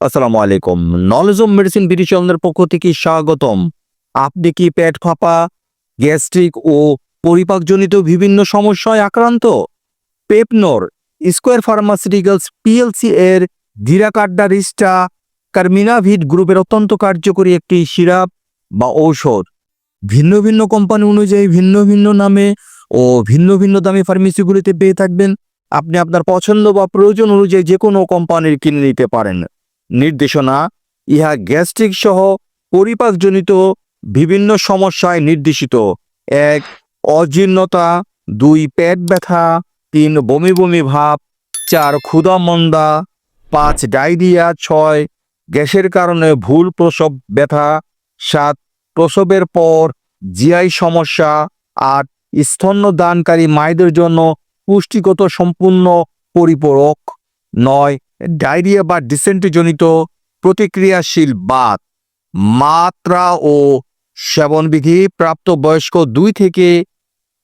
আসসালামু আলাইকুম। Knowledge of medicine চ্যানেলের পক্ষ থেকে স্বাগতম। আপনি কি পেট ফাঁপা, গ্যাস্ট্রিক ও পরিপাকজনিত বিভিন্ন সমস্যায় আক্রান্ত? পেপনোর স্কোয়ার ফার্মাসিউটিক্যালস পিএলসি এর ধীরাকাড্ডা রিস্টা কার্মিনাভিড গ্রুপের অত্যন্ত কার্যকরী একটি সিরাপ বা ঔষধ। ভিন্ন ভিন্ন কোম্পানি অনুযায়ী ভিন্ন ভিন্ন নামে ও ভিন্ন ভিন্ন দামে ফার্মেসিগুলিতে পেয়ে থাকবেন। আপনি আপনার পছন্দ বা প্রয়োজন অনুযায়ী যে কোনো কোম্পানির কিনে নিতে পারেন। নির্দেশনা, ইহা গ্যাস্ট্রিক সহ পরিপাকজনিত বিভিন্ন সমস্যায় নির্দেশিত। এক, অজীর্ণতা, দুই, পেট ব্যথা, তিন, বমি বমি ভাব, চার, ক্ষুধা মন্দা, পাঁচ, ডায়রিয়া, ছয়, গ্যাসের কারণে ভুল প্রসব, ব্যথা, সাত, প্রসবের পর, জিআই সমস্যা, আট, স্তন্যদানকারী মায়েদের জন্য পুষ্টিগত সম্পূর্ণ পরিপূরক নয়, ডায়রিয়া বা ডিসেন্ট্রিজনিত প্রতিক্রিয়াশীল বাত। মাত্রা ও সেবনবিধি প্রাপ্তবয়স্ক দুই থেকে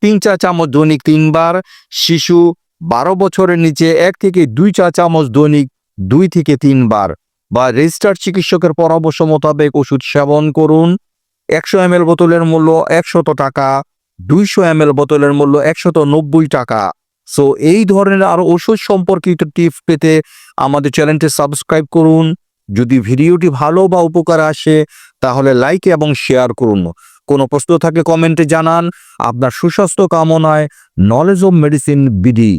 তিন চা চামচ দৈনিক তিনবার, শিশু বারো বছরের নিচে এক থেকে দুই চা চামচ দৈনিক দুই থেকে তিনবার বা রেজিস্টার্ড চিকিৎসকের পরামর্শ মোতাবেক ওষুধ সেবন করুন। একশো এম বোতলের মূল্য একশত টাকা, দুইশো এম বোতলের মূল্য একশত টাকা। সো এই ধরনের আরও ওষুধ সম্পর্কিত টিপস পেতে আমাদের চ্যানেলটি সাবস্ক্রাইব করুন। যদি ভিডিওটি ভালো বা উপকার আসে, তাহলে লাইক এবং শেয়ার করুন। কোনো প্রশ্ন থাকলে কমেন্টে জানান। আপনার সুস্বাস্থ্য কামনায় নলেজ অব মেডিসিন বিডি